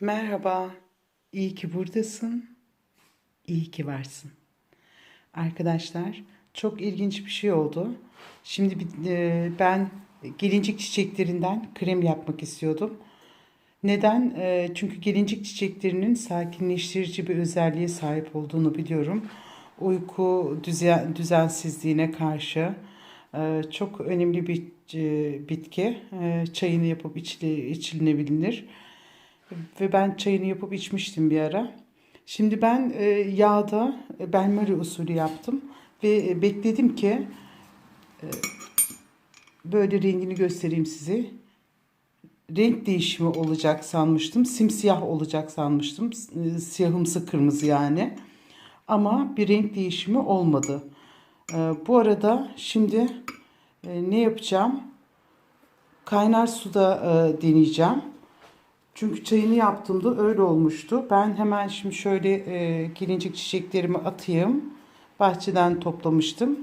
Merhaba, iyi ki buradasın, iyi ki varsın. Arkadaşlar, çok ilginç bir şey oldu. Şimdi e, ben gelincik çiçeklerinden krem yapmak istiyordum. Neden? E, Çünkü gelincik çiçeklerinin sakinleştirici bir özelliğe sahip olduğunu biliyorum. Uyku düzen, düzensizliğine karşı e, çok önemli bir bitki. Çayını yapıp içile, içilebilir. Ve ben çayını yapıp içmiştim bir ara. Şimdi ben e, yağda e, benmari usulü yaptım. Ve e, bekledim ki e, böyle rengini göstereyim size. Renk değişimi olacak sanmıştım. Simsiyah olacak sanmıştım. E, Siyahımsı kırmızı yani. Ama bir renk değişimi olmadı. Bu arada şimdi ne yapacağım? Kaynar suda deneyeceğim. Çünkü çayını yaptığımda öyle olmuştu. Ben hemen şimdi şöyle e, gelincik çiçeklerimi atayım. Bahçeden toplamıştım.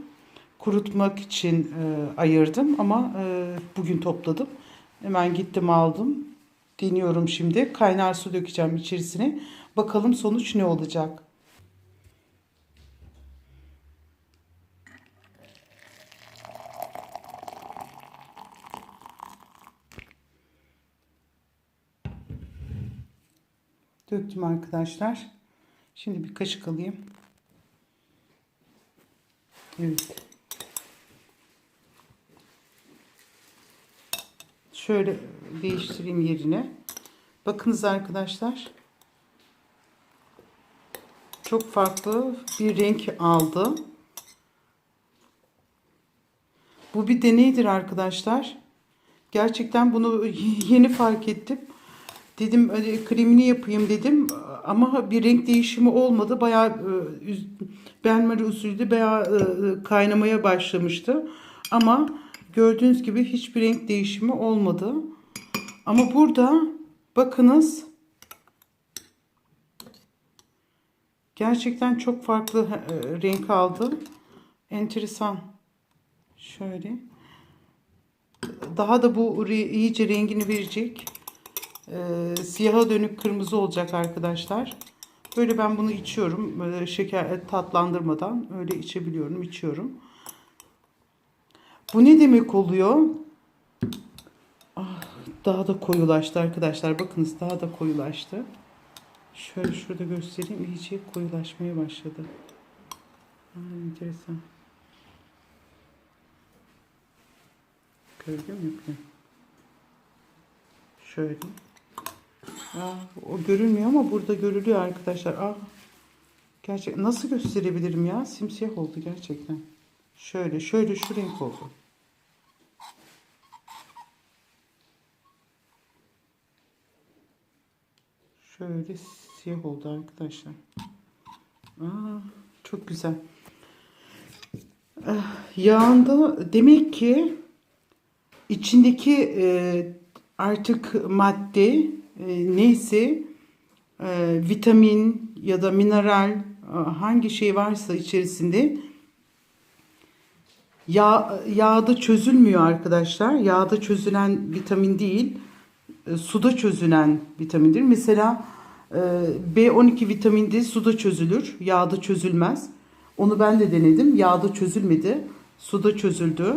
Kurutmak için e, ayırdım ama e, bugün topladım. Hemen gittim aldım. Deniyorum şimdi. Kaynar su dökeceğim içerisine. Bakalım sonuç ne olacak. Döktüm arkadaşlar. Şimdi bir kaşık alayım. Evet. Şöyle değiştireyim yerine. Bakınız arkadaşlar. Çok farklı bir renk aldı. Bu bir deneydir arkadaşlar. Gerçekten bunu yeni fark ettim. Dedim hani kremini yapayım dedim ama bir renk değişimi olmadı. Bayağı e, benmari usulü bayağı e, kaynamaya başlamıştı. Ama gördüğünüz gibi hiçbir renk değişimi olmadı. Ama burada bakınız gerçekten çok farklı e, renk aldı. Enteresan. Şöyle. Daha da bu iyice rengini verecek. Ee, siyaha dönük kırmızı olacak arkadaşlar. Böyle ben bunu içiyorum. Böyle şeker tatlandırmadan öyle içebiliyorum, içiyorum. Bu ne demek oluyor? Ah, daha da koyulaştı arkadaşlar. Bakınız daha da koyulaştı. Şöyle şurada göstereyim. İyice koyulaşmaya başladı. Ha, enteresan. Gördün mü? Şöyle. O görünmüyor ama burada görülüyor arkadaşlar. Aa, gerçek nasıl gösterebilirim ya? Simsiyah oldu gerçekten. Şöyle, şöyle şu renk oldu. Şöyle siyah oldu arkadaşlar. Aa, çok güzel. Ah, Yağında demek ki içindeki e, artık madde e, neyse e, vitamin ya da mineral e, hangi şey varsa içerisinde yağ, yağda çözülmüyor arkadaşlar. Yağda çözülen vitamin değil e, suda çözülen vitamindir. Mesela e, B12 vitamini de suda çözülür. Yağda çözülmez. Onu ben de denedim. Yağda çözülmedi. Suda çözüldü.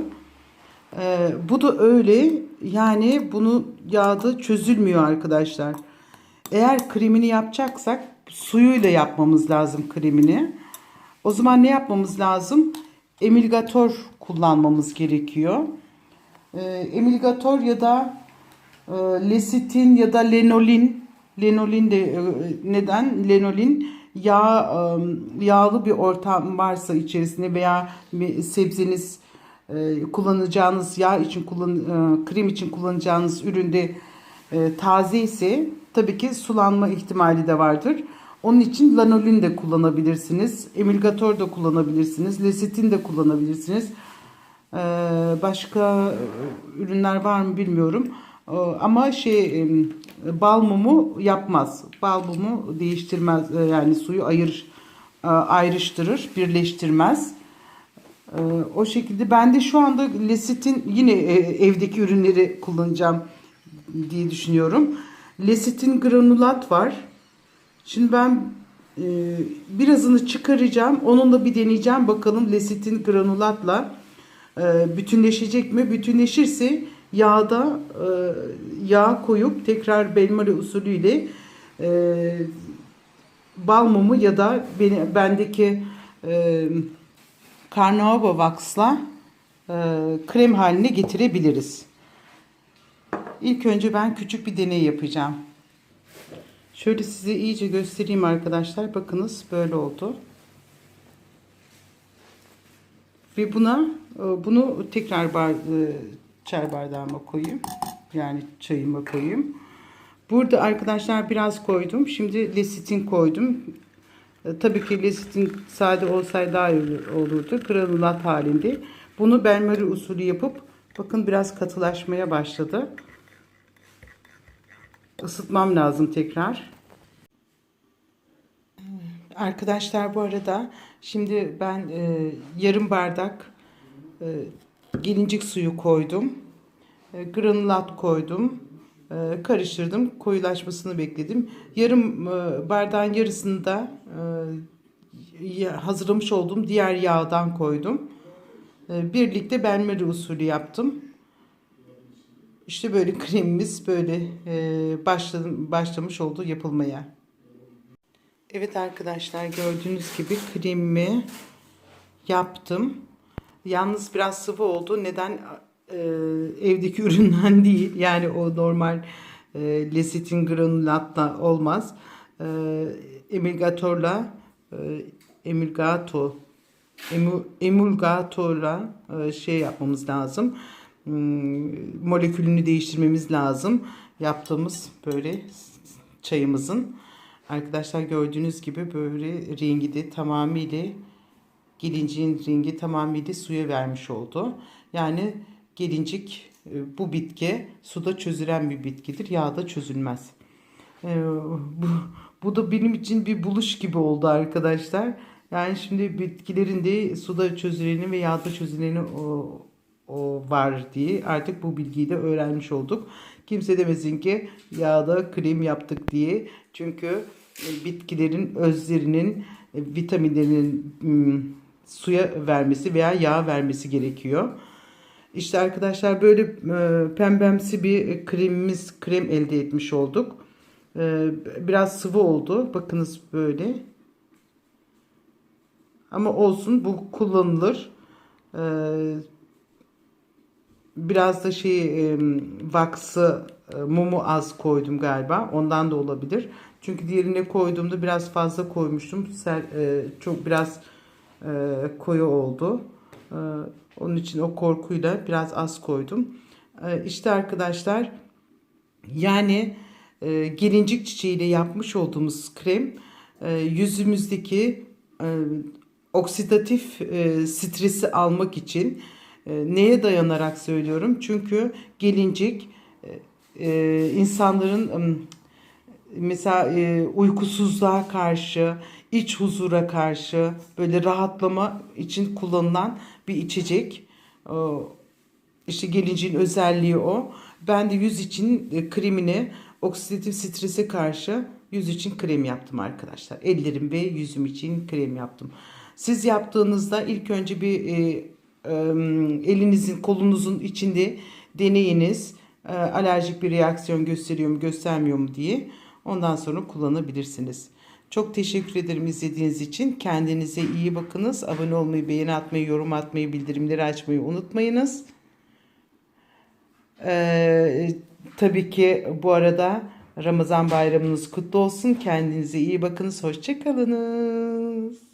Ee, bu da öyle. Yani bunu yağda çözülmüyor arkadaşlar. Eğer kremini yapacaksak suyuyla yapmamız lazım kremini. O zaman ne yapmamız lazım? Emilgator kullanmamız gerekiyor. Emilgator ya da e, lesitin ya da lenolin. Lenolin de e, neden? Lenolin yağ e, yağlı bir ortam varsa içerisinde veya sebzeniz e, kullanacağınız yağ için kullan e, krem için kullanacağınız üründe e, taze ise tabii ki sulanma ihtimali de vardır. Onun için lanolin de kullanabilirsiniz. Emilgator da kullanabilirsiniz. Lesitin de kullanabilirsiniz. Başka ürünler var mı bilmiyorum. Ama şey bal mumu yapmaz. Bal mumu değiştirmez. Yani suyu ayır ayrıştırır, birleştirmez. Ee, o şekilde ben de şu anda Lesit'in yine e, evdeki ürünleri kullanacağım diye düşünüyorum. lesitin granulat var. Şimdi ben e, birazını çıkaracağım. Onunla bir deneyeceğim. Bakalım lesitin granulatla e, bütünleşecek mi? Bütünleşirse yağda yağ koyup tekrar benmari usulüyle e, bal mumu ya da beni, bendeki e, Carnauba Wax'la e, krem haline getirebiliriz. İlk önce ben küçük bir deney yapacağım. Şöyle size iyice göstereyim arkadaşlar. Bakınız böyle oldu. Ve buna e, bunu tekrar bar, e, çay bardağıma koyayım. Yani çayıma koyayım. Burada arkadaşlar biraz koydum. Şimdi lesitin koydum. E, tabii ki lesitin sade olsaydı daha iyi olurdu. Granulat halinde. Bunu benmari usulü yapıp bakın biraz katılaşmaya başladı. Isıtmam lazım tekrar. Arkadaşlar bu arada şimdi ben e, yarım bardak e, gelincik suyu koydum. E, granulat koydum. E, karıştırdım. Koyulaşmasını bekledim. Yarım e, bardağın yarısını da e, hazırlamış olduğum diğer yağdan koydum. Birlikte benmari usulü yaptım. İşte böyle kremimiz böyle başlamış oldu yapılmaya. Evet arkadaşlar gördüğünüz gibi kremimi yaptım. Yalnız biraz sıvı oldu. Neden? E, evdeki üründen değil. Yani o normal e, lesitin granulatla olmaz. E, emulgatorla e, emulgato emu, emulgatorla e, şey yapmamız lazım. Hmm, molekülünü değiştirmemiz lazım. Yaptığımız böyle çayımızın. Arkadaşlar gördüğünüz gibi böyle rengi de tamamıyla gelinciğin rengi tamamıyla suya vermiş oldu. Yani gelincik e, bu bitki suda çözülen bir bitkidir. Yağda çözülmez. E, bu, bu da benim için bir buluş gibi oldu arkadaşlar. Yani şimdi bitkilerin de suda çözüleni ve yağda çözüleni o, o var diye artık bu bilgiyi de öğrenmiş olduk. Kimse demesin ki yağda krem yaptık diye. Çünkü e, bitkilerin özlerinin vitaminlerinin suya vermesi veya yağ vermesi gerekiyor. İşte arkadaşlar böyle e, pembemsi bir kremimiz krem elde etmiş olduk. E, biraz sıvı oldu. Bakınız böyle. Ama olsun bu kullanılır. E, biraz da şey e, vaksı mumu az koydum galiba. Ondan da olabilir. Çünkü diğerine koyduğumda biraz fazla koymuştum. Çok biraz koyu oldu. E, onun için o korkuyla biraz az koydum. E, işte arkadaşlar yani e, gelincik çiçeğiyle yapmış olduğumuz krem e, yüzümüzdeki e, oksidatif stresi almak için neye dayanarak söylüyorum? Çünkü gelincik insanların mesela e, uykusuzluğa karşı, iç huzura karşı böyle rahatlama için kullanılan bir içecek. O, işte gelincin özelliği o. Ben de yüz için e, kremini oksidatif strese karşı yüz için krem yaptım arkadaşlar. Ellerim ve yüzüm için krem yaptım. Siz yaptığınızda ilk önce bir e, e, elinizin kolunuzun içinde deneyiniz. E, alerjik bir reaksiyon gösteriyor mu göstermiyor mu diye. Ondan sonra kullanabilirsiniz. Çok teşekkür ederim izlediğiniz için. Kendinize iyi bakınız. Abone olmayı, beğeni atmayı, yorum atmayı, bildirimleri açmayı unutmayınız. Ee, tabii ki bu arada Ramazan bayramınız kutlu olsun. Kendinize iyi bakınız. Hoşçakalınız.